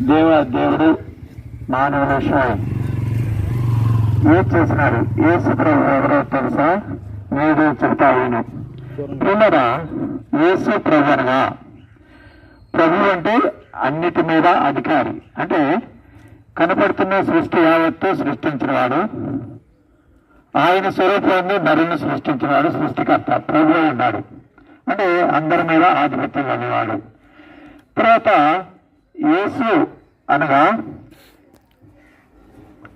దేవ దేవుడు మానవుల విషయం. ఏం చేసినాడు ఏ ప్రభు ఎవరో తెలుసా? నేడు చెప్తాను పిల్లరా యేసు ప్రభు అనగా ప్రభు అంటే అన్నిటి మీద అధికారి. అంటే కనపడుతున్న సృష్టి యావత్తు సృష్టించినవాడు. ఆయన స్వరూపాన్ని నరుని సృష్టించినవాడు సృష్టికర్త. ప్రభు ఉన్నాడు. అంటే అందరి మీద ఆధిపత్యం అనేవాడు తర్వాత యేసు అనగా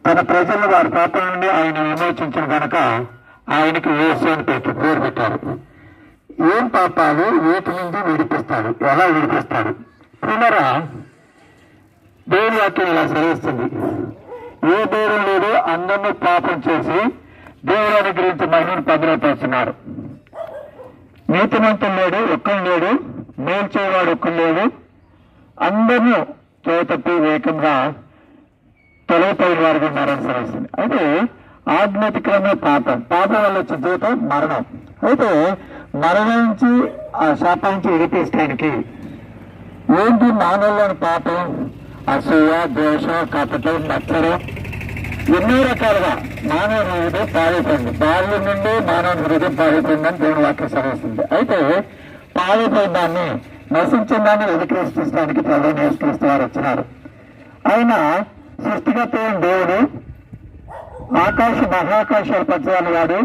తన ప్రజల వారి పాపం నుండి ఆయన విమోచించిన కనుక ఆయనకి యేసు అని పెట్టి పేరు పెట్టారు. ఏం పాపాలు? వీటి నుంచి విడిపిస్తాడు ఎలా విడిపిస్తాడు పునరా దేవుని వాక్యం ఇలా సెలవిస్తుంది ఏ దేవుడు లేడు? అందరినీ పాపం చేసి దేవుడు అనుగ్రహించి మహిళను పదిలేపరుస్తున్నారు నీతిమంతం లేడు? ఒక్కడు లేడు. మేలు చేయవాడు ఒక్కడు లేడు. అందరూ చేతప్పి వేగంగా తొలగిపోయిన వారికి ఉన్నారని సెలవుస్తుంది అయితే ఆజ్ఞాతిక్రమే పాపం పాపం వల్ల వచ్చే జీవితం మరణం. అయితే మరణం నుంచి ఆ శాపం నుంచి విడిపించడానికి ఏంటి మానవులోని పాపం? అసూయ దోషం కపటం నచ్చడం. ఎన్నో రకాలుగా మానవ హృదయం పాడైపోయింది. బాల్యం నుండి మానవ హృదయం పాడైపోయిందని దేవుని వాక్యం సరిస్తుంది అయితే పాడైపోయిన దాన్ని నశించిన దాన్ని వెలిక్రీష్టించడానికి ప్రభు నేర్చుక్రీస్తు వారు వచ్చినారు. ఆయన సృష్టిగత దేవుడు ఆకాశ మహాకాశాలు పచ్చని వాడు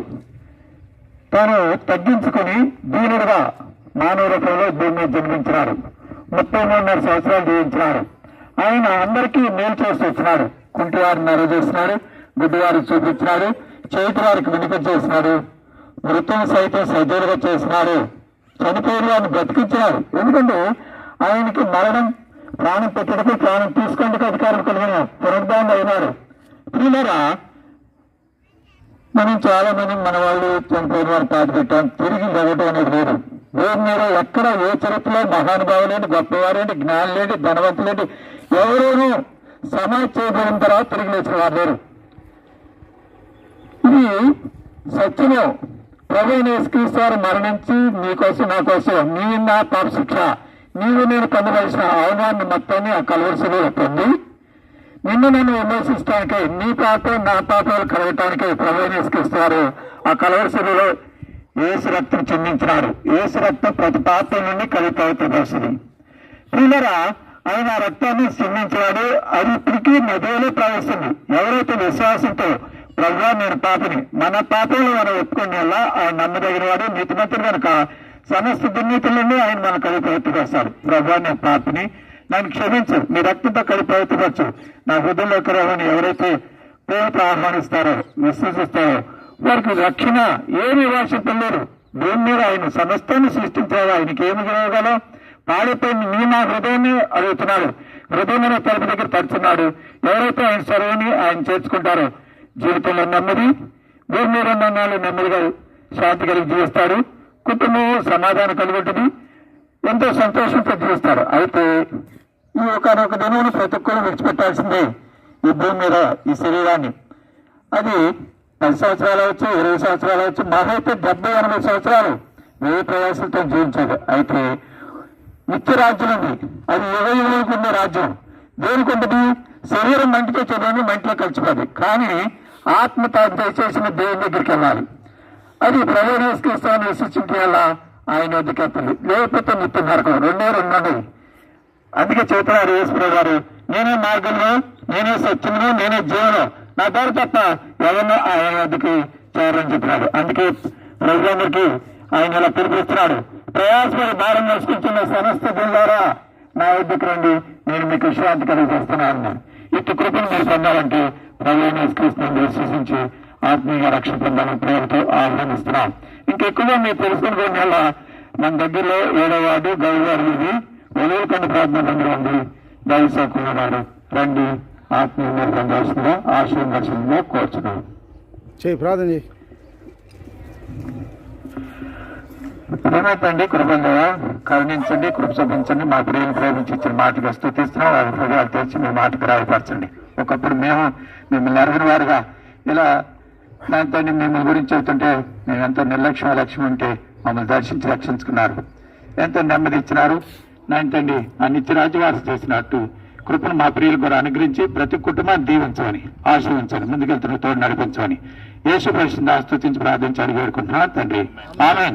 తాను తగ్గించుకుని దీనుడుగా మానవ రూపంలో భూమి జన్మించినారు ముప్పై మూడున్నర సంవత్సరాలు జీవించినారు ఆయన అందరికీ మేలు చేసి వచ్చినారు కుంటి వారిని నెరవేసినాడు గుడ్డి వారికి చూపించినాడు. చేతి వారికి వినిపించేసినాడు. మృతం సైతం సజీవులుగా చేసినారు చనిపోయిన వారిని బ్రతికించినారు. ఎందుకంటే ఆయనకి మరణం ప్రాణం పెట్టడానికి ప్రాణం తీసుకుంటే అధికారం కలిగిన పునరుద్ధానం అయినారు. ప్రియులరా మనం చాలా మంది మన వాళ్ళు చనిపోయిన వారు పాటు పెట్టాం. తిరిగి జరగటం అనేది లేదు. దేవుని మీద ఎక్కడ ఏ చరిత్రలో మహానుభావులేంటి గొప్పవారేంటి జ్ఞానులేంటి ధనవంతులేంటి ఎవరూనూ సమాజ్ చేయబడిన తర్వాత తిరిగి లేచిన వారు లేరు. ఇది సత్యమే. ప్రభు నేస్కరిస్తారు మరణించి నీకోసం నా కోసం నీ నా పాప శిక్ష నీవు నేను పొందవలసిన అవమానాన్ని మొత్తాన్ని ఆ కలవలసిలో పొంది నిన్ను నన్ను విమర్శించడానికి నీ పాపం నా పాపాలు కలగటానికి ప్రభు నేస్కరిస్తారు ఆ కలవరిసలో ఏసు రక్తం చెందించినారు ఏసు రక్తం ప్రతి పాత్ర నుండి కలిపి పవిత్రపరుస్తుంది ప్రియులరా ఆయన ఆ రక్తాన్ని చెందించినాడు అది ఇప్పటికీ నదిలో ప్రవేశింది ఎవరైతే విశ్వాసంతో ప్రభా నేను పాపని మన పాపంలో మనం ఒప్పుకునేలా ఆయన నమ్మదగిన వాడు నీతిమంతుడు కనుక. సమస్త దుర్నీతులన్నీ ఆయన మన కలిపి పవిత్రపరుస్తాడు ప్రభా నేను పాపని నన్ను క్షమించు. మీ రక్తంతో కలిపి పవిత్రపరచు నా హృదయంలోకి రావని ఎవరైతే పేరుతో ఆహ్వానిస్తారో విశ్వసిస్తారో వారికి రక్షణ ఏమి వాసిపలేరు భూమి మీద ఆయన సమస్తాన్ని సృష్టించారు ఆయనకి ఏమి ఇవ్వగలం పాడిపోయిన నీ నా హృదయాన్ని అడుగుతున్నాడు. హృదయమైన తలుపు దగ్గర తడుచున్నాడు. ఎవరైతే ఆయన సర్వని ఆయన చేర్చుకుంటారో జీవితంలో నెమ్మది భూమి మీద ఉన్న నెమ్మదిగా శాంతి కలిగి జీవిస్తాడు కుటుంబం సమాధానం కలిగి ఉంటుంది. ఎంతో సంతోషంతో జీవిస్తారు. అయితే ఈ ఒకనొక దినం ప్రతి ఒక్కరు విడిచిపెట్టాల్సిందే ఈ భూమి మీద ఈ శరీరాన్ని. అది పది సంవత్సరాలు అవచ్చు ఇరవై సంవత్సరాలు అవచ్చు మహైతే డెబ్బై ఎనభై సంవత్సరాలు వెయ్యి ప్రయాసంతో జీవించాడు అయితే నిత్య రాజ్యం ఉంది అది యుగ యుగలకు ఉన్న రాజ్యం. దేనికి ఉంటుంది శరీరం మంటికే చదువుని మంటిలో కలిసిపోదు కానీ ఆత్మ తాను దయచేసిన దేవుని దగ్గరికి వెళ్ళాలి. అది ప్రవేశిస్తాను విశ్వసించి వల్ల ఆయన వద్దకు లేకపోతే నిత్య నరకం. రెండే రెండు ఉన్నాయి. అందుకే చెబుతున్నారు ఈశ్వర గారు నేనే మార్గంలో నేనే సత్యము నేనే జీవనం నా పేరు తప్ప ఎవరినో ఆయన వద్దకు చేరని చెప్పినాడు. అందుకే ప్రజలందరికీ ఆయన ఇలా పిలిపిస్తున్నాడు ప్రయాసపడి భారం నడుచుకుంటున్న సమస్త ద్వారా నా వద్దకు రండి. నేను మీకు విశ్రాంతి కలిగిస్తున్నాను అన్నాడు. ఇటు కృపను మీరు పొందాలంటే ప్రవేశిస్తున్నాను విశ్వసించి ఆత్మీయ రక్షణ పొందాలని ప్రేమతో ఆహ్వానిస్తున్నాం. ఇంకెక్కువ మీరు తెలుసుకుని వల్ల మన దగ్గరలో ఏడో వార్డు గౌరవ వార్డు ఇది ఒలవలకొండ ప్రార్థన మందిరం ఉంది రండి ఆత్మీయ మీరు పొందాల్సిందిగా ఆశీర్వదర్శనంగా కోరుచున్నాం. చేయి ప్రార్థన చేయి. ప్రేమైతండి కృపంగా కరుణించండి కృప చూపించండి మా ప్రియులు ప్రేమించి ఇచ్చిన మాటగా స్థుతిస్తున్నాం వారి హృదయాలు తెచ్చి మీ మాటకు రాయపరచండి. ఒకప్పుడు మేము మిమ్మల్ని ఎరగిన వారుగా ఇలా దాంతో మిమ్మల్ని గురించి చెబుతుంటే మేము ఎంతో నిర్లక్ష్యం లక్ష్యం ఉంటే మమ్మల్ని దర్శించి రక్షించుకున్నారు. ఎంతో నెమ్మది ఇచ్చినారు. నాయనతండి ఆ నిత్య రాజ్యవాస చేసినట్టు కృపను మా ప్రియులు కూడా అనుగ్రహించి ప్రతి కుటుంబాన్ని దీవించమని ఆశీర్వించండి ముందుకెళ్తున్న తోడు నడిపించమని యేసు పరిస్థితి స్తుతించి ప్రార్థించి అడిగి వేడుకుంటున్నాను తండ్రి. ఆమె